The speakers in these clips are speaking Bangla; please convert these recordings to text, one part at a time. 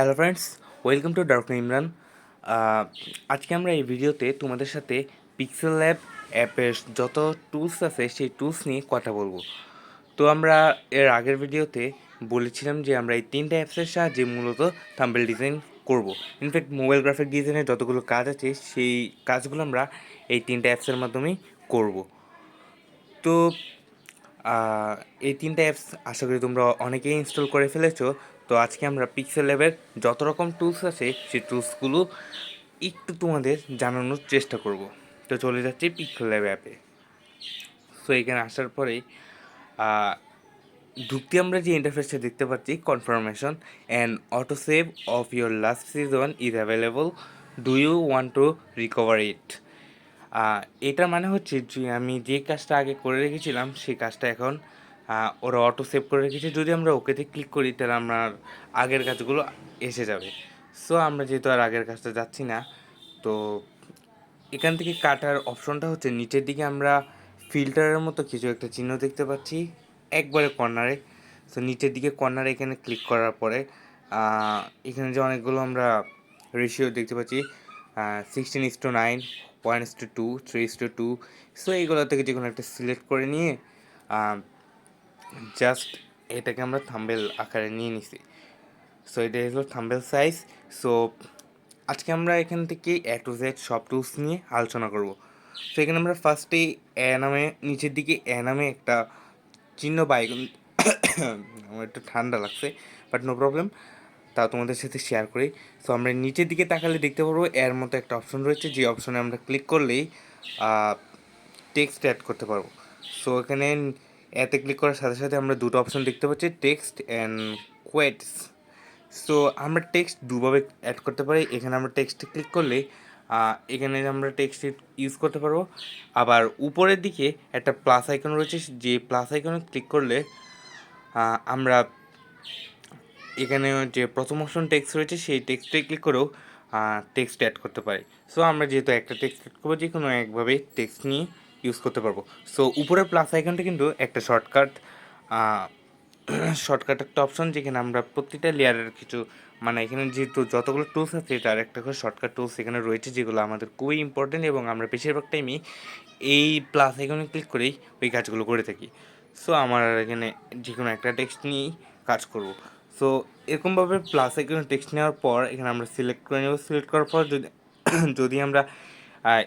Hello friends welcome to dark Imran আজকে আমরা এই ভিডিওতে তোমাদের সাথে পিক্সেল ল্যাব অ্যাপের যত টুলস আছে, সেই টুলস নিয়ে কথা বলব। তো আমরা এর আগের ভিডিওতে বলেছিলাম যে আমরা এই তিনটা অ্যাপসের সাহায্যে মূলত থাম্বেল ডিজাইন করব। ইনফ্যাক্ট মোবাইল গ্রাফিক ডিজাইনের যতগুলো কাজ আছে, সেই কাজগুলো আমরা এই তিনটা অ্যাপসের মাধ্যমেই করব। তো এই তিনটা অ্যাপস আশা করি তোমরা অনেকেই ইনস্টল করে ফেলেছো। তো আজকে আমরা পিক্সেল ল্যাবের যত রকম টুলস আছে সেই টুলসগুলো একটু তোমাদের জানানোর চেষ্টা করব। তো চলে যাচ্ছি পিক্সেল ল্যাব অ্যাপে সো এখানে আসার আহ, ঢুকতে আমরা যে ইন্টারফেসটা দেখতে পাচ্ছি confirmation and auto save of your last session is available do you want to recover it এটা মানে হচ্ছে যে আমি যে কাজটা আগে করে রেখেছিলাম সেই কাজটা এখন ওরা অটো সেভ করে রেখেছে। যদি আমরা ওকেতে ক্লিক করি, তাহলে আমার আগের কাজগুলো এসে যাবে। সো আমরা যেহেতু আর আগের কাজটা যাচ্ছি না, তো এখান থেকে কাটার অপশনটা হচ্ছে, নিচের দিকে আমরা ফিল্টারের মতো কিছু একটা চিহ্ন দেখতে পাচ্ছি, একবারে কর্নারে সো নিচের দিকে কর্নারে এখানে ক্লিক করার পরে এখানে যে অনেকগুলো আমরা রেশিও দেখতে পাচ্ছি sixteen is to nine one is to two three is to two so এইগুলো থেকে যে কোনো একটা সিলেক্ট করে নিয়ে জাস্ট এটাকে আমরা থাম্বেল আকারে নিয়ে নিছি। সো এটা হলো থাম্বেল সাইজ সো আজকে আমরা এখান থেকে এ টু জেড সব টুলস নিয়ে আলোচনা করব। তো এখানে আমরা ফার্স্টেই এ নামে, নিচের দিকে এ নামে একটা চিহ্ন বা icon আমার একটু ঠান্ডা লাগছে বাট নো প্রবলেম তা তোমাদের সাথে শেয়ার করি। সো আমরা নিচের দিকে তাকালে দেখতে পারব এর মতো একটা অপশন রয়েছে, যে অপশনে আমরা ক্লিক করলেই টেক্সট অ্যাড করতে পারব। সো এখানে এতে ক্লিক করার সাথে সাথে আমরা দুটো অপশন দেখতে পাচ্ছি টেক্সট অ্যান্ড কোয়েটস সো আমরা টেক্সট দুভাবে অ্যাড করতে পারি। এখানে আমরা টেক্সটে ক্লিক করলে এখানে আমরা টেক্সট ইউজ করতে পারব। আবার উপরের দিকে একটা প্লাস আইকন রয়েছে, যে প্লাস আইকনে ক্লিক করলে আমরা এখানে যে প্রথম অপশন টেক্সট রয়েছে, সেই টেক্সটে ক্লিক করেও টেক্সট অ্যাড করতে পারি। সো আমরা যেহেতু একটা টেক্সট অ্যাড করব যে কোনো একভাবে টেক্সট নিয়ে ইউজ করতে পারব। সো উপরের প্লাস আইকনটা কিন্তু একটা শর্টকাট শর্টকাট একটা অপশন যেখানে আমরা প্রতিটা লেয়ারের কিছু মানে এখানে যেহেতু যতগুলো টুলস আছে, তার একটা করে শর্টকাট টুলস এখানে রয়েছে, যেগুলো আমাদের খুবই ইম্পর্টেন্ট এবং আমরা বেশিরভাগ টাইমই এই প্লাস আইকনে ক্লিক করেই ওই কাজগুলো করে থাকি। সো আমার এখানে যে কোনো একটা টেক্সট নিয়েই কাজ করব। সো এরকমভাবে প্লাস আইকনে টেক্সট নেওয়ার পর এখানে আমরা সিলেক্ট করে নেব। সিলেক্ট করার পর যদি যদি আমরা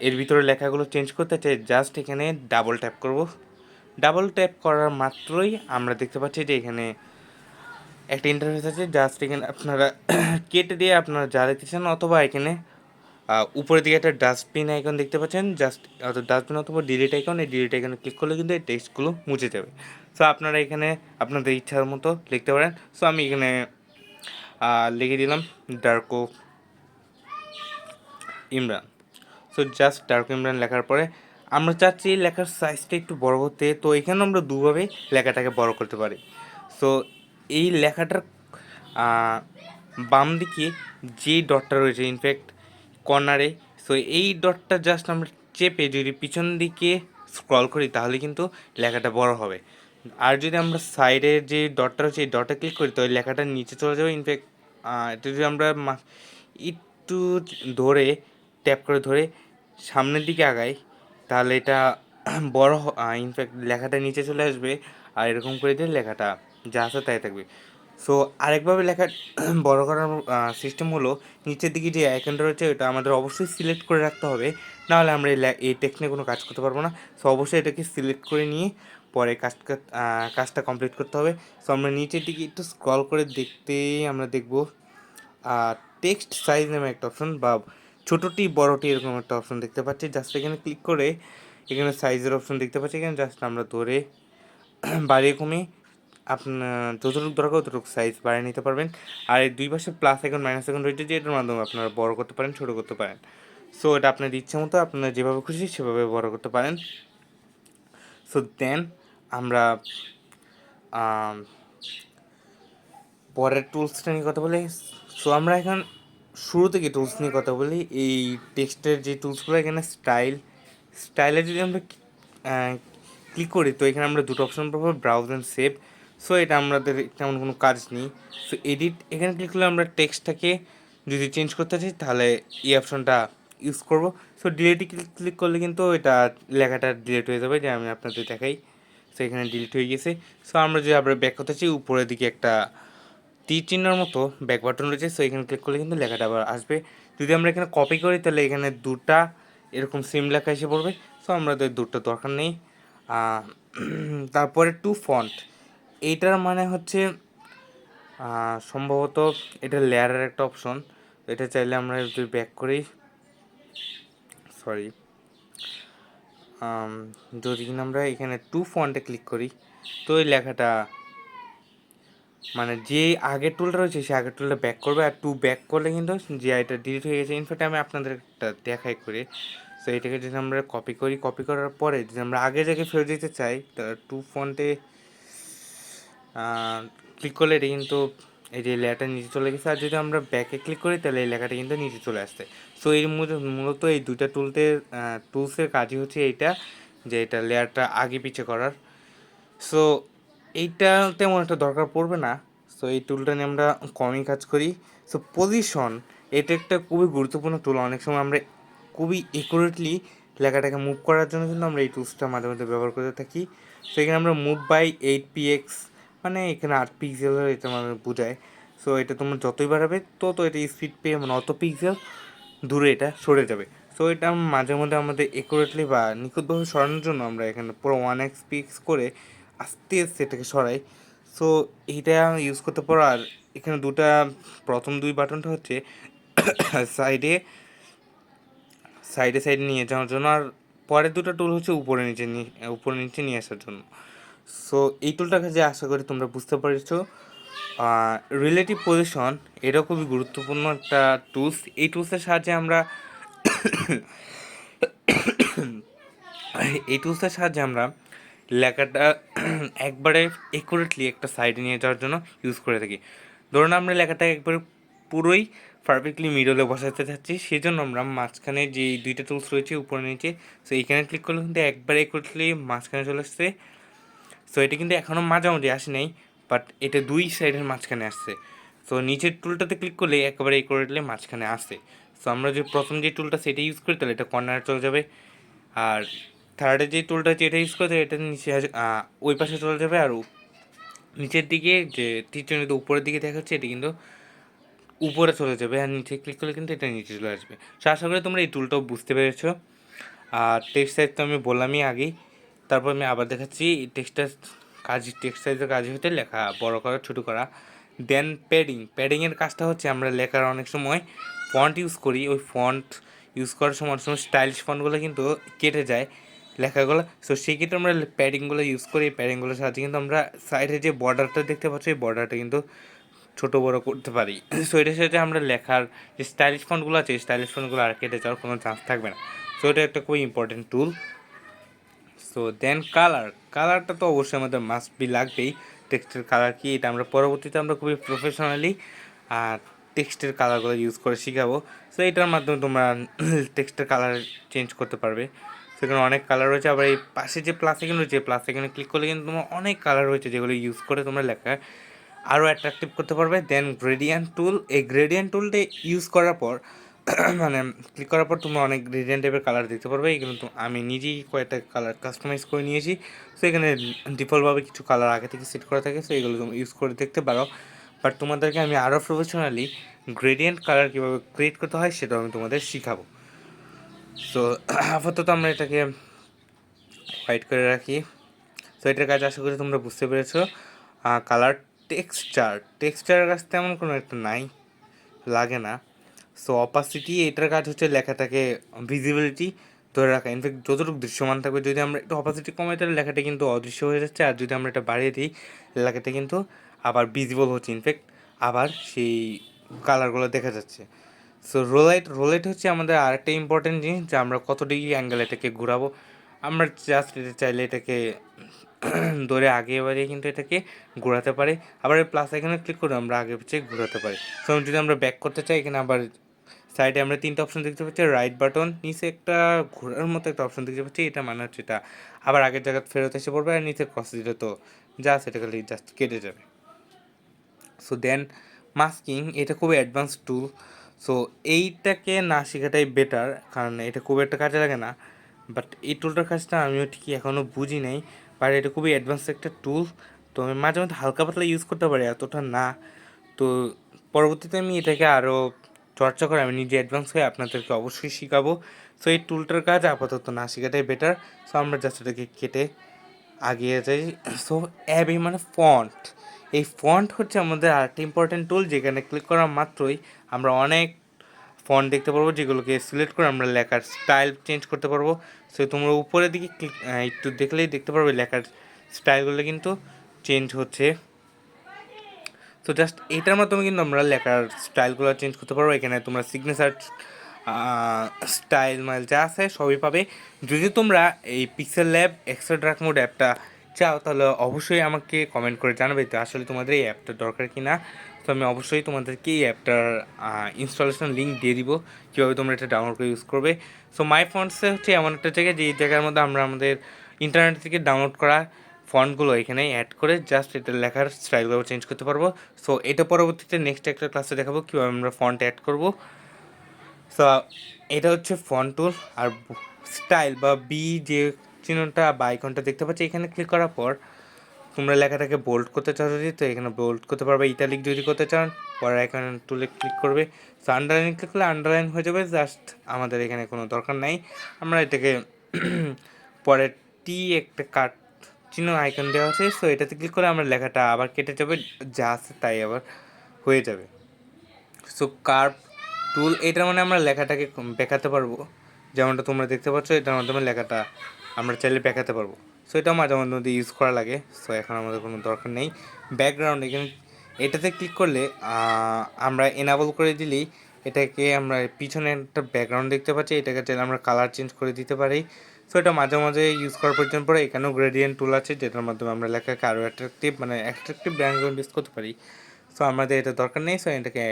এর ভিতরে লেখাগুলো চেঞ্জ করতে চাই জাস্ট এখানে ডাবল ট্যাপ করব। ডাবল ট্যাপ করার মাত্রই আমরা দেখতে পাচ্ছি যে এখানে একটা ইন্টারফেস আছে জাস্ট এখানে আপনারা কেটে দিয়ে আপনারা যা দেখতে চান অথবা এখানে উপরের দিকে একটা ডাস্টবিন আইকন দেখতে পাচ্ছেন জাস্ট ডাস্টবিন অথবা ডিলিট আইকন এই ডিলিট আইকনে ক্লিক করলে কিন্তু এই টেক্সটগুলো মুছে যাবে। সো আপনারা এখানে আপনাদের ইচ্ছার মতো লিখতে পারেন। সো আমি এখানে লিখে দিলাম dark Imran so just dark Imran লেখার পরে আমরা চাচ্ছি লেখার সাইজটা একটু বড় করতে তো এখানে আমরা দুভাবে লেখাটাকে বড় করতে পারি। সো এই লেখাটার বাম দিকে যে ডটটা রয়েছে ইনফ্যাক্ট কর্নারে সো এই ডটটা জাস্ট আমরা চেপে যদি পিছন দিকে স্ক্রল করি, তাহলে কিন্তু লেখাটা বড় হবে। আর যদি আমরা সাইডের যে ডটটা রয়েছে, এই ডটটা ক্লিক করি তো ওই লেখাটা নিচে চলে যাবে। ইনফ্যাক্ট এটা যদি আমরা একটু ধরে ট্যাপ করে ধরে সামনের দিকে আগাই তাহলে এটা বড় ইনফ্যাক্ট লেখাটা নিচে চলে আসবে আর এরকম করে দিলে লেখাটা যা আছে তাই থাকবে। সো আরেকভাবে লেখা বড় করার সিস্টেম হলো নিচের দিকে যে আইকনটা রয়েছে ওটা আমাদের অবশ্যই সিলেক্ট করে রাখতে হবে নাহলে আমরা এই টেক্সটে কোনো কাজ করতে পারব না। সো অবশ্যই এটাকে সিলেক্ট করে নিয়ে পরে আহ, কাজটা কমপ্লিট করতে হবে। সো আমরা নিচের দিকে একটু স্ক্রল করে দেখতেই আমরা দেখব টেক্সট সাইজ নামে একটা অপশন বা ছোটোটি বড়টি এরকম একটা অপশন দেখতে পাচ্ছি। জাস্ট এখানে ক্লিক করে এখানে সাইজের অপশন দেখতে পাচ্ছি। এখানে জাস্ট আমরা ধরে বাড়িয়ে কমে আপনার যতটুকু দরকার ততটুকু সাইজ বাড়িয়ে নিতে পারবেন। আর এই দুই পাশে প্লাস এখন মাইনাস এখন রয়েছে যে এটার মাধ্যমে আপনারা বড় করতে পারেন ছোটো করতে পারেন। সো এটা আপনার ইচ্ছে মতো আপনারা যেভাবে খুশি সেভাবে বড় করতে পারেন। সো দেন আমরা আম, পরের টুলসটা নিয়ে কথা বলি। সো আমরা এখন শুরু থেকে টুলস নিয়ে কথা বলি? এই টেক্সটের যে টুলসগুলো এখানে স্টাইল স্টাইলে যদি আমরা ক্লিক করি, তো এখানে আমরা দুটো অপশন পাবো ব্রাউজ অ্যান্ড সেভ সো এটা আমাদের তেমন কোনো কাজ নেই। সো এডিট এখানে ক্লিক করলে আমরা টেক্সটটাকে যদি চেঞ্জ করতে চাই, তাহলে এই অপশনটা ইউজ করব। সো ডিলেটে ক্লিক করলে কিন্তু এটা লেখাটা ডিলেট হয়ে যাবে, যে আমি আপনাদের দেখাই। সো এখানে ডিলিট হয়ে গেছে। সো আমরা যদি আবার ব্যাক করতে চাই, উপরের দিকে একটা তীর চিহ্নের মতো ব্যাক বাটন রয়েছে সো এখানে ক্লিক করলে কিন্তু লেখাটা আবার আসবে। যদি আমরা এখানে কপি করি, তাহলে এখানে দুটা এরকম সেম লেখা এসে পড়বে। সো আমরা আমাদের দুটো দরকার নেই। তারপরে টু ফন্ট এইটার মানে হচ্ছে সম্ভবত এটা লেয়ারের একটা অপশন এটা চাইলে আমরা যদি ব্যাক করি। সরি যদি কিনা আমরা এখানে টু ফন্টে ক্লিক করি, তো এই লেখাটা মানে যে আগের টুলটা রয়েছে সে আগের টুলটা ব্যাক করবে। আর টু ব্যাক করলে কিন্তু যে এটা ডিলিট হয়ে গেছে ইনফ্যাক্ট আমি আপনাদের একটা দেখাই করে। তো এটাকে যদি আমরা কপি করি কপি করার পরে যদি আমরা আগে জায়গায় ফেরত দিতে চাই তাহলে টু ফন্টে ক্লিক করলে এটা কিন্তু এই যে লেখাটা নিচে চলে গেছে। আর যদি আমরা ব্যাকে ক্লিক করি, তাহলে এই লেখাটা কিন্তু নিচে চলে আসছে। সো এর মধ্যে মূলত এই দুইটা টুলতে টুলসের কাজই হচ্ছে এইটা, যে এটা লেয়ারটা আগে পিছে করার। সো এইটা তেমন একটা দরকার পড়বে না। সো এই টুলটা নিয়ে আমরা কমই কাজ করি। সো পজিশন এটা একটা খুবই গুরুত্বপূর্ণ টুল অনেক সময় আমরা খুবই একুরেটলি লেখাটাকে মুভ করার জন্য কিন্তু আমরা এই টুলসটা মাঝে মধ্যে ব্যবহার করে থাকি। সো এখানে আমরা move by eight P X মানে এখানে আট পিক্সেল এটা মানে বোঝায়। সো এটা তোমার যতই বাড়াবে, তত এটা স্পিড পেয়ে মানে অত পিক্সেল দূরে এটা সরে যাবে। সো এটা মাঝে মধ্যে আমাদের একুরেটলি বা নিখুঁতভাবে সরানোর জন্য আমরা এখানে পুরো ওয়ান এক্স পিক্স করে আস্তে আস্তে এটাকে সরাই। সো এইটা ইউজ করতে পর আর এখানে দুটা, প্রথম দুই বাটনটা হচ্ছে সাইডে সাইডে সাইডে নিয়ে যাওয়ার জন্য আর পরের দুটো টুল হচ্ছে উপরে নিচে নিয়ে, উপরে নিচে নিয়ে আসার জন্য। সো এই টুলটাকে যে আশা করি তোমরা বুঝতে পেরেছ। রিলেটিভ পজিশন এটাও খুবই গুরুত্বপূর্ণ একটা টুলস এই টুলসের সাহায্যে আমরা এই টুলসের সাহায্যে আমরা লেখাটা একবারে একুরেটলি একটা সাইডে নিয়ে যাওয়ার জন্য ইউজ করে থাকি। ধরুন আমরা লেখাটা একবারে পুরোই পারফেক্টলি মিডলে বসাতে চাচ্ছি সেই জন্য আমরা মাঝখানে যে দুইটা টুলস রয়েছে, উপরে নিচে সো এইখানে ক্লিক করলে কিন্তু একবারে একুরেটলি মাঝখানে চলে আসছে। সো এটা কিন্তু এখনও মাঝামাঝি আসে নাই বাট এটা দুই সাইডের মাঝখানে আসছে। সো নিচের টুলটাতে ক্লিক করলে একেবারে করে মাঝখানে আসে। সো আমরা যে প্রথম যে টুলটা সেটা ইউজ করি, তাহলে এটা কর্নারে চলে যাবে। আর থার্ডে যে টুলটা আছে এটা ইউজ করতে এটা নিচে ওই পাশে চলে যাবে আর নিচের দিকে যে তীরচিহ্নিত উপরের দিকে দেখাচ্ছে, এটা কিন্তু উপরে চলে যাবে আর নিচে ক্লিক করলে কিন্তু এটা নিচে চলে আসবে। সো আশা করি তোমরা এই টুলটাও বুঝতে পেরেছ। আর টেক্সট সাইজ তো আমি বললামই আগেই, তারপর আমি আবার দেখাচ্ছি, এই টেক্সটার কাজ টেক্সট সাইজের কাজ হতে লেখা, বড় করা, ছোটো করা। দেন প্যাডিং প্যাডিংয়ের কাজটা হচ্ছে আমরা লেখার অনেক সময় ফন্ট ইউজ করি, ওই ফন্ট ইউজ করার সময় অনেক সময় স্টাইলিশ ফন্টগুলো কিন্তু কেটে যায়। লেখাগুলো। সো সেই ক্ষেত্রে আমরা প্যাডিংগুলো ইউজ করি, এই প্যাডিংগুলোর সাহায্যে কিন্তু আমরা সাইডে যে বর্ডারটা দেখতে পাচ্ছি, এই বর্ডারটা কিন্তু ছোটো বড় করতে পারি। সো এটার সাথে আমরা লেখার যে স্টাইলিশ ফন্টগুলো আছে স্টাইলিশ ফন্টগুলো আর কেটে যাওয়ার কোনো চান্স থাকবে না। সো এটা একটা খুবই important tool so then colour কালারটা তো অবশ্যই আমাদের মাস্ট বি লাগবেই। টেক্সটের কালার কি, এটা আমরা পরবর্তীতে আমরা খুবই প্রফেশনালি আর টেক্সটের কালারগুলো ইউজ করে শিখাবো। সো এটার মাধ্যমে তোমরা টেক্সটের কালার চেঞ্জ করতে পারবে। সেখানে অনেক কালার রয়েছে। আবার এই পাশে যে প্লাস এখানে রয়েছে প্লাস এখানে ক্লিক করলে কিন্তু তোমার অনেক কালার রয়েছে যেগুলো ইউজ করে তোমরা লেখা আরও অ্যাট্রাকটিভ করতে পারবে। দেন গ্রেডিয়ান্ট টুল এই গ্রেডিয়ান্ট টুলটা ইউজ করার পর মানে ক্লিক করার পর তোমরা অনেক গ্রেডিয়ান্ট টাইপের কালার দেখতে পারবে। এগুলো তো আমি নিজেই কয়েকটা কালার কাস্টমাইজ করে নিয়েছি। সো এখানে ডিফল্টভাবে কিছু কালার আগে থেকে সেট করা থাকে। সো এগুলো তুমি ইউজ করে দেখতে পারো। বাট তোমাদেরকে আমি আরও প্রফেশনালি গ্রেডিয়েন্ট কালার কীভাবে ক্রিয়েট করতে হয়, সেটাও আমি তোমাদের শিখাবো। সো আপাতত আমরা এটাকে হোয়াইট করে রাখি। সো এটার কাজ আশা করি তোমরা বুঝতে পেরেছ। কালার টেক্সচার টেক্সচারের কাজ তেমন কোনো একটা নাই, লাগে না। সো অপাসিটি এটার কাজ হচ্ছে লেখাটাকে ভিজিবিলিটি ধরে রাখা। ইনফ্যাক্ট যতটুকু দৃশ্যমান থাকবে, যদি আমরা একটু অপাসিটি কমাই, তাহলে লেখাটা কিন্তু অদৃশ্য হয়ে যাচ্ছে। আর যদি আমরা এটা বাড়িয়ে দিই, লেখাটা কিন্তু আবার ভিজিবল হচ্ছে। ইনফ্যাক্ট আবার সেই কালারগুলো দেখা যাচ্ছে। সো রোলাইট রোলাইট হচ্ছে আমাদের আরেকটা ইম্পর্টেন্ট জিনিস যে আমরা কত ডিগ্রি অ্যাঙ্গেল এটাকে ঘোরাবো। আমরা জাস্ট এটা চাইলে এটাকে ধরে আগে বাড়িয়ে কিন্তু এটাকে ঘোরাতে পারি। আবার প্লাস এখানে ক্লিক করে আমরা আগে পিছিয়ে ঘোরাতে পারি। সো যদি আমরা ব্যাক করতে চাই, এখানে আবার সাইডে আমরা তিনটা অপশন দেখতে পাচ্ছি। রাইট বাটন নিচে একটা ঘোরার মতো একটা অপশন দেখতে পাচ্ছি। এটা মানে হচ্ছে এটা। আবার আগের জায়গায় ফেরত এসে পড়বে আর নিচে ক্রস দিলে তো জাস্ট এটা খালি জাস্ট কেটে যাবে। সো দেন মাস্কিং এটা খুবই অ্যাডভান্স টুল সো এইটাকে না শেখাটাই বেটার কারণ এটা খুব একটা কাজে লাগে না। বাট এই টুলটার কাজটা আমিও ঠিকই এখনও বুঝি নাই বাট এটা খুবই অ্যাডভান্স একটা টুল তো আমি মাঝে মধ্যে হালকা পাতলা ইউজ করতে পারি, এতটা না। তো পরবর্তীতে আমি এটাকে আরও চর্চা করে আমি নিজে অ্যাডভান্স হয়ে আপনাদেরকে অবশ্যই শেখাবো। সো এই টুলটার কাজ আপাতত না শেখাটাই বেটার সো আমরা জাস্ট এটাকে কেটে আগিয়ে যাই। সো অ্যাবি মানে ফন্ট এই ফন্ট হচ্ছে আমাদের আরেকটা ইম্পর্টেন্ট টুল যেখানে ক্লিক করা মাত্রই আমরা অনেক ফন্ট দেখতে পারব যেগুলোকে সিলেক্ট করে আমরা লেখার স্টাইল চেঞ্জ করতে পারব। সো তোমরা উপরের দিকে ক্লিক একটু দেখলেই দেখতে পারবে লেখার স্টাইলগুলো কিন্তু চেঞ্জ হচ্ছে। তো জাস্ট এটার মাধ্যমে কিন্তু আমরা লেখার স্টাইলগুলো চেঞ্জ করতে পারব। এখানে তোমরা সিগনেচার স্টাইল মানে যা আছে সবই পাবে। যদি তোমরা এই Pixel Lab extra dark mode অ্যাপটা চাও, তাহলে অবশ্যই আমাকে কমেন্ট করে জানাবে তো আসলে তোমাদের এই অ্যাপটা দরকার কি না তো আমি অবশ্যই তোমাদেরকে এই অ্যাপটার ইনস্টলেশন লিঙ্ক দিয়ে দিব, কীভাবে তোমরা এটা ডাউনলোড করে ইউজ করবে। সো মাই ফন্টসে হচ্ছে এমন একটা জায়গা যে জায়গার মধ্যে আমরা আমাদের ইন্টারনেট থেকে ডাউনলোড করা ফন্টগুলো এখানে অ্যাড করে জাস্ট এটা লেখার স্টাইলগুলো চেঞ্জ করতে পারব। সো এটা পরবর্তীতে নেক্সট একটা ক্লাসে দেখাবো কীভাবে আমরা ফন্ট অ্যাড করব। সো এটা হচ্ছে ফন্ট টুল আর স্টাইল বা বি যে চিহ্নটা বা আইকনটা দেখতে পাচ্ছি, এখানে ক্লিক করার পর তোমরা লেখাটাকে বোল্ড করতে চাও যদি, তো এখানে বোল্ড করতে পারবে ইটালিক যদি করতে চান পরে আইকন টুলে ক্লিক করবে। সো আন্ডারলাইন ক্লিক করলে আন্ডারলাইন হয়ে যাবে জাস্ট আমাদের এখানে কোনো দরকার নাই। আমরা এটাকে পরে টি একটা কাট চিহ্ন আইকন দেওয়া আছে সো এটাতে ক্লিক করে আমরা লেখাটা আবার কেটে যাবে যা আছে তাই আবার হয়ে যাবে। সো কার্ভ টুল এটার মানে আমরা লেখাটাকে বেঁকাতে পারব, যেমনটা তোমরা দেখতে পাচ্ছ, এটার মাধ্যমে লেখাটা আমরা চাইলে বেঁকাতে পারব। সো এটা মাঝে মাঝে মধ্যে ইউজ করা লাগে। সো এখন আমাদের কোনো দরকার নেই। ব্যাকগ্রাউন্ড এখানে এটাতে ক্লিক করলে আমরা এনাবল করে দিলেই এটাকে আমরা পিছনে একটা ব্যাকগ্রাউন্ড দেখতে পাচ্ছি। এটাকে চাইলে আমরা কালার চেঞ্জ করে দিতে পারি। সো এটা মাঝে মাঝে ইউজ করার প্রয়োজন পরে এখানেও গ্রেডিয়েন্ট টুল আছে, যেটার মাধ্যমে আমরা লেখাকে আরও অ্যাট্রাকটিভ মানে অ্যাট্রাকটিভ ব্যাকগ্রাউন্ড ইউজ করতে পারি। সো আমাদের এটা দরকার নেই। সো এটাকে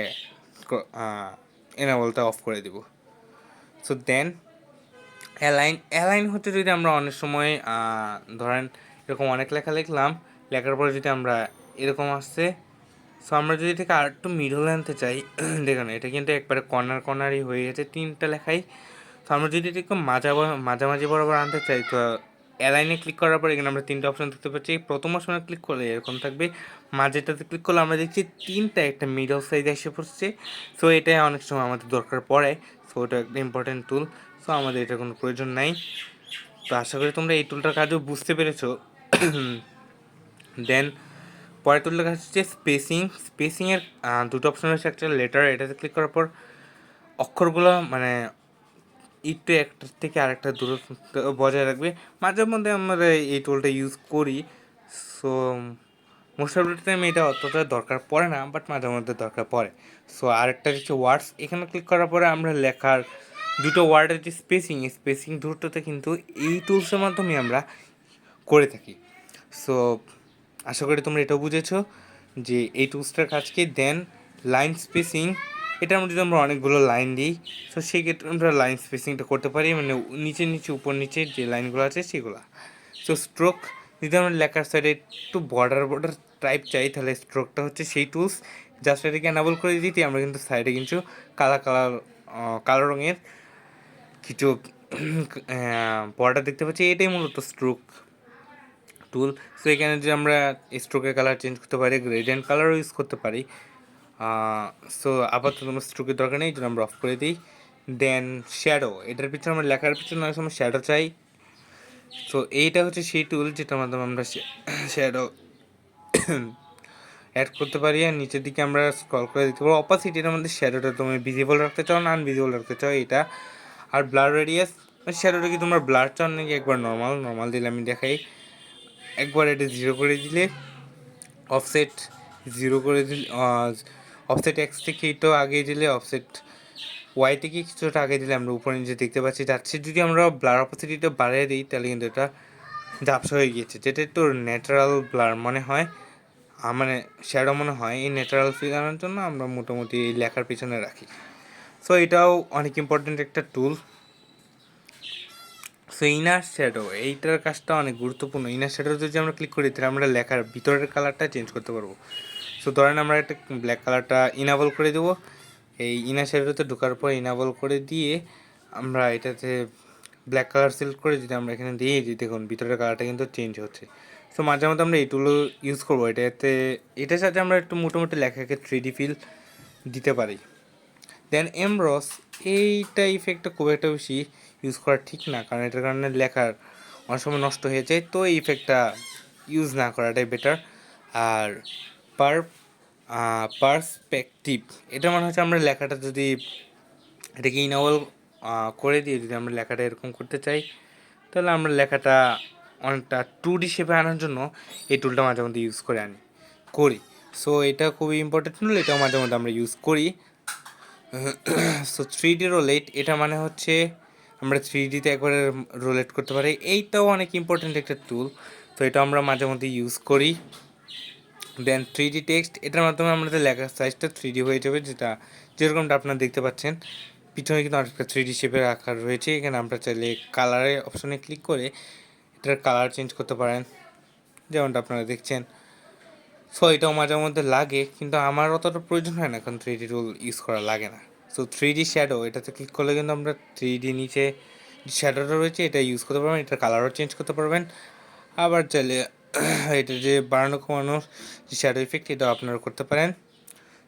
এনাবলটা অফ করে দিব। সো দেন অ্যালাইন অ্যালাইন হচ্ছে যদি আমরা অনেক সময় ধরেন এরকম অনেক লেখা লিখলাম, লেখার পরে যদি আমরা এরকম আসছে সো আমরা যদি এটাকে আর একটু মিডল আনতে চাই, দেখুন, এটা কিন্তু একবারে কর্নার কর্নারই হয়ে গেছে তিনটা লেখাই তো আমরা যদি এটাকে মাজা মাঝামাঝি বরাবর আনতে চাই, তো অ্যালাইনে ক্লিক করার পর এখানে আমরা তিনটা অপশন দেখতে পাচ্ছি প্রথম অপশনে ক্লিক করলে এরকম থাকবে মাঝেটাতে ক্লিক করলে আমরা দেখছি তিনটা একটা মিডল সাইজ এসে পড়ছে সো এটা অনেক সময় আমাদের দরকার পড়ে সো ওটা একটা ইম্পর্টেন্ট টুল সো আমাদের এটা কোনো প্রয়োজন নাই। তো আশা করি তোমরা এই টুলটার কাজও বুঝতে পেরেছ। দেন পরের টুলটার কাজ হচ্ছে স্পেসিং স্পেসিংয়ের দুটো অপশন রয়েছে, একটা লেটার এটাতে ক্লিক করার পর অক্ষরগুলো মানে একটু একটার থেকে আরেকটা দূরত্ব বজায় রাখবে। মাঝে মধ্যে আমরা এই টুলটা ইউজ করি। So most of the time এটা অতটা দরকার পড়ে না বাট মাঝে মধ্যে দরকার পড়ে। সো আরেকটা হচ্ছে ওয়ার্ডস এখানে ক্লিক করার পরে আমরা লেখার দুটো ওয়ার্ডের যে স্পেসিং স্পেসিং দূরত্বটা কিন্তু এই টুলসের মাধ্যমে আমরা করে থাকি। সো আশা করি তোমরা এটাও বুঝেছ যে এই টুলসটার কাজকে দেন লাইন স্পেসিং এটার মধ্যে আমরা অনেকগুলো লাইন দিই তো সেই ক্ষেত্রে আমরা লাইন স্পেসিংটা করতে পারি মানে নিচে নিচে, উপর নিচে যে লাইনগুলো আছে সেগুলো। সো স্ট্রোক যদি আমরা লেখার সাইডে একটু বর্ডার বর্ডার টাইপ চাই, তাহলে স্ট্রোকটা হচ্ছে সেই টুলস জাস্ট এটাকে অ্যানাবল করে দিতে আমরা কিন্তু সাইডে কিন্তু কালা কালার কালো রঙের কিছু বর্ডার দেখতে পাচ্ছি। এটাই মূলত স্ট্রোক টুল সো এখানে যে আমরা স্ট্রোকের কালার চেঞ্জ করতে পারি গ্রেডিয়েন্ট কালারও ইউজ করতে পারি। সো আপাতত আমরা স্ট্রোকের দরকার নেই আমরা অফ করে দিই। দেন শ্যাডো এটার পিছনে আমরা লেখার পিছনে অনেক সময় শ্যাডো চাই। সো এইটা হচ্ছে সেই টুল যেটার মাধ্যমে আমরা শ্যাডো অ্যাড করতে পারি আর নিচের দিকে আমরা স্ক্রল করে দিতে পারব অপাসিটির মধ্যে শ্যাডোটা তুমি ভিজিবল রাখতে চাও না আনভিজিবল রাখতে চাও এটা আর ব্লার রেডিয়াস শ্যাডোটা কি তোমার ব্লার চাও নাকি একবার নর্মাল নর্মাল দিলে আমি দেখাই। একবার এটা জিরো করে দিলে অফসেট জিরো করে দিলে অফসেট এক্স থেকে এটাও আগে দিলে অফসেট ওয়াই থেকে কিছুটা আগে দিলে আমরা উপরে নিচে দেখতে পাচ্ছি, যাচ্ছে যদি আমরা ব্লার অপসিটিটা বাড়িয়ে দিই, তাহলে কিন্তু এটা ঝাপসা হয়ে গিয়েছে। যেটা একটু ন্যাচারাল ব্লার মনে হয় মানে শ্যাডো মনে হয়, এই ন্যাচারাল ফিল আনার জন্য আমরা মোটামুটি এই লেখার পিছনে রাখি। সো এটাও অনেক ইম্পর্ট্যান্ট একটা টুল সো ইনার শ্যাডো এইটার কাজটা অনেক গুরুত্বপূর্ণ। ইনার শ্যাডো যদি আমরা ক্লিক করি, তাহলে আমরা লেখার ভিতরের কালারটা চেঞ্জ করতে পারব। সো ধরেন আমরা একটা ব্ল্যাক কালারটা ইনাবল করে দেবো। এই ইনার শ্যাডোতে ঢোকার পর ইনাবল করে দিয়ে আমরা এটাতে ব্ল্যাক কালার সিলেক্ট করে যদি আমরা এখানে দিয়ে দিই, দেখুন ভিতরের কালারটা কিন্তু চেঞ্জ হচ্ছে। সো মাঝে মধ্যে আমরা এই টুলও ইউজ করব। এটাতে এটার সাথে আমরা একটু মোটামুটি লেখাকে থ্রি ডি ফিল দিতে পারি। দেন এমরস এইটা ইফেক্টটা খুব একটা বেশি ইউজ করা ঠিক না, কারণ এটার কারণে লেখার অনেক সময় নষ্ট হয়ে যায়। তো এই ইফেক্টটা ইউজ না করাটাই বেটার আর পার পার্সপেক্টিভ এটা মনে হচ্ছে আমরা লেখাটা যদি এটাকে ইনাবল করে দিয়ে যদি আমরা লেখাটা এরকম করতে চাই, তাহলে আমরা লেখাটা অনেকটা টু ডি শেপে আনার জন্য এই টুলটা মাঝে মধ্যে ইউজ করে আনি, করি। সো এটা খুবই ইম্পর্টেন্ট টুল এটাও মাঝে মধ্যে আমরা ইউজ করি। সো থ্রি ডি রোলেট এটা মানে হচ্ছে আমরা থ্রি ডিতে একবারে রোলেট করতে পারি। এইটাও অনেক ইম্পর্টেন্ট একটা টুল তো এটা আমরা মাঝে মধ্যে ইউজ করি। দেন থ্রি ডি টেক্সট এটার মাধ্যমে আমাদের লেখার সাইজটা থ্রি ডি হয়ে যাবে, যেটা যেরকমটা আপনারা দেখতে পাচ্ছেন। পিছনে কিন্তু অনেকটা থ্রি ডি শেপের আকার রয়েছে। এখানে আমরা চাইলে কালারের অপশনে ক্লিক করে এটার কালার চেঞ্জ করতে পারেন। যেমনটা আপনারা দেখছেন। সো এটাও মাঝে মধ্যে লাগে, কিন্তু আমার অতটা প্রয়োজন হয় না, কারণ থ্রি ডি রুল ইউজ করা লাগে না। সো থ্রি ডি শ্যাডো এটাতে ক্লিক করলে কিন্তু আমরা থ্রি ডি নিচে শ্যাডোটা রয়েছে, এটা ইউজ করতে পারবেন, এটার কালারও চেঞ্জ করতে পারবেন। আবার চাইলে এটা যে বাড়ানো কমানোর যে শ্যাডো ইফেক্ট এটাও আপনারা করতে পারেন।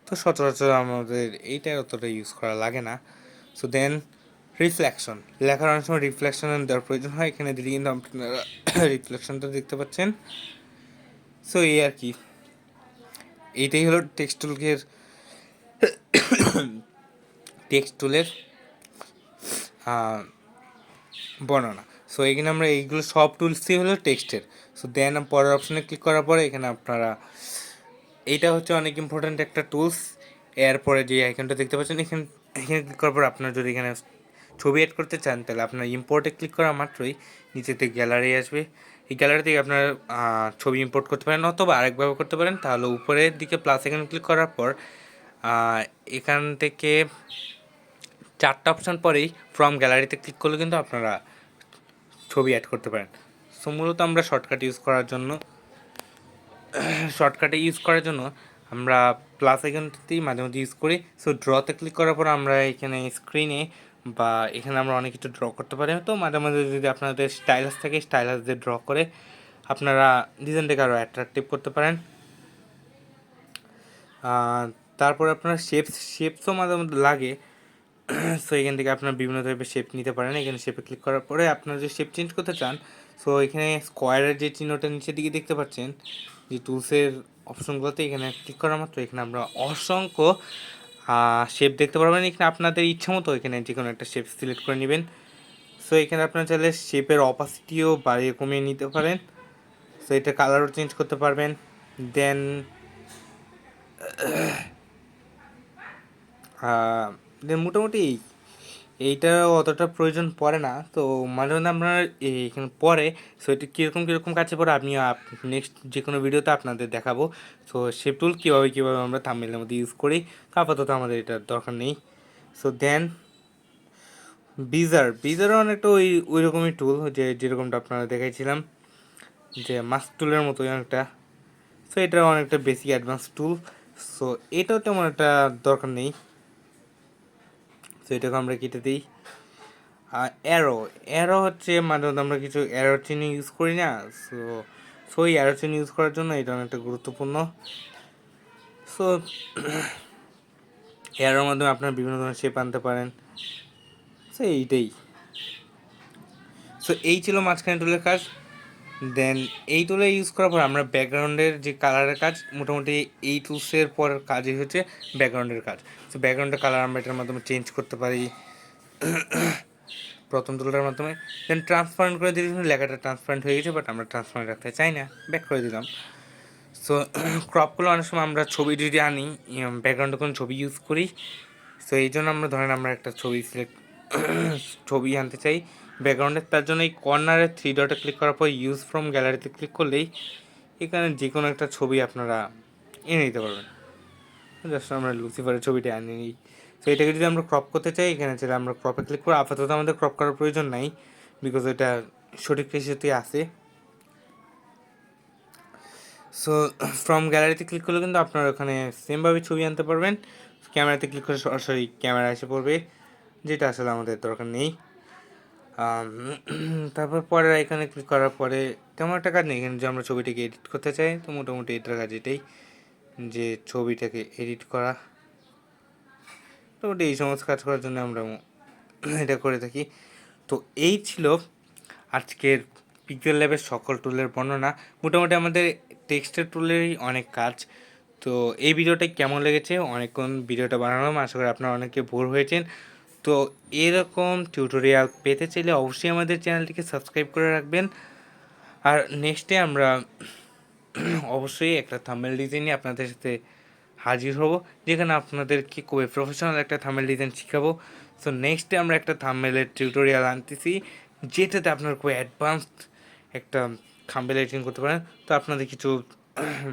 তো সচরাচর আমাদের এইটা অতটা ইউজ করা লাগে না। সো দেন রিফ্লেকশন লেখার অনেক সময় রিফ্লেকশন দেওয়ার প্রয়োজন হয়। এখানে দিলে কিন্তু আপনারা রিফ্লেকশনটা দেখতে পাচ্ছেন। সো এই আর কি। এইটাই হলো টেক্সট টুলের টেক্সট টুলের বর্ণনা। সো এখানে আমরা এইগুলো সব টুলসই হলো টেক্সটের সো দেন পরের অপশনে ক্লিক করার পরে এখানে আপনারা, এইটা হচ্ছে অনেক ইম্পর্ট্যান্ট একটা টুলস এরপরে যে আইকনটা দেখতে পাচ্ছেন, এখানে এখানে ক্লিক করার পর আপনার যদি এখানে ছবি অ্যাড করতে চান, তাহলে আপনার ইম্পোর্টে ক্লিক করা মাত্রই নিচেতে গ্যালারি আসবে। এই গ্যালারি থেকে আপনার ছবি ইম্পোর্ট করতে পারেন অথবা আরেকভাবে করতে পারেন, তাহলে উপরের দিকে প্লাস এখানে ক্লিক করার পর এখান থেকে চারটা অপশন পরেই ফ্রম গ্যালারিতে ক্লিক করলে কিন্তু আপনারা ছবি অ্যাড করতে পারেন। সো মূলত আমরা শর্টকাট ইউজ করার জন্য শর্টকাটে ইউজ করার জন্য আমরা প্লাস আইকনটাতেই মাঝে মধ্যে ইউজ করি। সো ড্রতে ক্লিক করার পর আমরা এখানে স্ক্রিনে বা এখানে আমরা অনেক কিছু ড্র করতে পারি। তো মাঝে মাঝে যদি আপনাদের স্টাইলাস থাকে স্টাইলাস দিয়ে ড্র করে আপনারা ডিজাইনটাকে আরও অ্যাট্রাকটিভ করতে পারেন। তারপরে আপনার শেপস শেপসও মাঝে মধ্যে লাগে। সো এখান থেকে আপনার বিভিন্ন টাইপের শেপ নিতে পারেন। এখানে শেপে ক্লিক করার পরে আপনার যে শেপ চেঞ্জ করতে চান সো এখানে স্কোয়ারের যে চিহ্নটা নিচের দিকে দেখতে পাচ্ছেন, যে টুলসের অপশনগুলোতে এখানে ক্লিক করা মাত্র, এখানে আমরা অসংখ্য শেপ দেখতে পারবেন। এখানে আপনাদের ইচ্ছা মতো এখানে যে কোনো একটা শেপ সিলেক্ট করে নেবেন। সো এখানে আপনার চাইলে শেপের অপাসিটিও বাড়িয়ে কমিয়ে নিতে পারেন। সো এটা কালারও চেঞ্জ করতে পারবেন। দেন মোটামুটি এই এইটা অতটা প্রয়োজন পড়ে না। তো মাঝে মধ্যে আপনার এখানে পরে সো এটা কীরকম কীরকম কাছে পড়ে আপনি নেক্সট যে কোনো ভিডিওতে আপনাদের দেখাবো। সো শেপ টুল কীভাবে কীভাবে আমরা থাম্বনেলের মধ্যে ইউজ করি আপাতত আমাদের এটার দরকার নেই। সো দেন বিজার বিজারও অনেকটা ওই ওই রকমই টুল যে, যেরকমটা আপনারা দেখাইছিলাম, যে মাস্ক টুলের মতোই অনেকটা। সো এটা অনেকটা বেসিক অ্যাডভান্স টুল সো এটাও তেমন একটা দরকার নেই। এটাকে আমরা কেটে দিই। আর অ্যারো অ্যারো হচ্ছে মাঝে মধ্যে আমরা কিছু অ্যারো চিহ্ন ইউজ করি না সো সো এই অ্যারো চিহ্ন ইউজ করার জন্য এটা অনেকটা গুরুত্বপূর্ণ। সো অ্যারোর মাধ্যমে আপনার বিভিন্ন ধরনের শেপ আনতে পারেন। সো এইটাই। সো এই ছিল মাঝখানে টুলের কাজ। দেন এই টুলে ইউজ করার পর আমরা ব্যাকগ্রাউন্ডের যে কালারের কাজ, মোটামুটি এই টুলসের পর কাজই হচ্ছে ব্যাকগ্রাউন্ডের কাজ। তো ব্যাকগ্রাউন্ডের কালার আমরা এটার মাধ্যমে চেঞ্জ করতে পারি। প্রথম টুলটার মাধ্যমে। দেন ট্রান্সপারেন্ট করে দিলে লেখাটা ট্রান্সপারেন্ট হয়ে গেছে বাট আমরা ট্রান্সপারেন্ট রাখতে চাই না। ব্যাক করে দিলাম। সো ক্রপগুলো অনেক সময় আমরা ছবি যদি আনি ব্যাকগ্রাউন্ডে কোনো ছবি ইউজ করি সো এই জন্য আমরা, ধরেন আমরা একটা ছবি সিলেক্ট ছবি আনতে চাই ব্যাকগ্রাউন্ডে তার জন্য এই কর্নারে থ্রি ডটে ক্লিক করার পর ইউজ ফ্রম গ্যালারিতে ক্লিক করলেই এখানে যে কোনো একটা ছবি আপনারা এনে দিতে পারবেন। জাস্ট আমরা লুসিফারের ছবিটা আনি নিই। তো এটাকে যদি আমরা ক্রপ করতে চাই, এখানে চাইলে আমরা ক্রপে ক্লিক করে আপাতত আমাদের ক্রপ করার প্রয়োজন নাই বিকজ এটা সঠিক রেশিওতে আছে। সো ফ্রম গ্যালারিতে ক্লিক করলে কিন্তু আপনারা ওখানে সেমভাবে ছবি আনতে পারবেন। ক্যামেরাতে ক্লিক করে সরাসরি ক্যামেরা এসে পড়বে, যেটা আসলে আমাদের দরকার নেই। তারপর পরে এখানে ক্লিক করার পরে তেমন একটা কাজ নেই। এখানে যে আমরা ছবিটিকে এডিট করতে চাই, তো মোটামুটি এটার কাজ এটাই। যে ছবিটাকে এডিট করা। মোটামুটি এই সমস্ত কাজ করার জন্য আমরা এটা করে থাকি। তো এই ছিল আজকের পিক্সেল ল্যাবের সকল টুলের বর্ণনা। মোটামুটি আমাদের টেক্সটের টুলেরই অনেক কাজ। তো এই ভিডিওটা কেমন লেগেছে? অনেকক্ষণ ভিডিওটা বানালাম। আশা করি আপনারা অনেকে ভোর হয়েছেন। তো এরকম টিউটোরিয়াল পেতে চাইলে অবশ্যই আমাদের চ্যানেলটিকে সাবস্ক্রাইব করে রাখবেন। আর নেক্সটে আমরা অবশ্যই একটা থাম্বেল ডিজাইন নিয়ে আপনাদের সাথে হাজির হব, যেখানে আপনাদেরকে খুবই প্রফেশনাল একটা থাম্বেল ডিজাইন শেখাবো। সো নেক্সটে আমরা একটা থাম্বেলের টিউটোরিয়াল আনতেছি, যেটাতে আপনার খুব অ্যাডভান্সড একটা থাম্বেল এডিটিং করতে পারেন। তো আপনাদের কিছু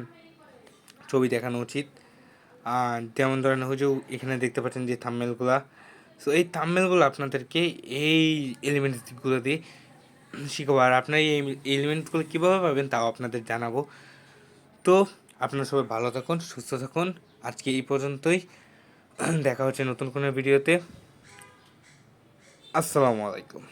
ছবি দেখানো উচিত। আর যেমন ধরেন হচ্ছে এখানে দেখতে পাচ্ছেন যে থাম্বেলগুলা সো এই থাম্বেলগুলো আপনাদেরকে এই এলিমেন্টসগুলো দিয়ে শিখাবো। আর আপনার এই এলিমেন্টসগুলো কীভাবে পাবেন, তাও আপনাদের জানাব। তো আপনারা সবাই ভালো থাকুন, সুস্থ থাকুন। আজকে এই পর্যন্তই। দেখা হচ্ছে নতুন কোনো ভিডিওতে। আসসালামু আলাইকুম।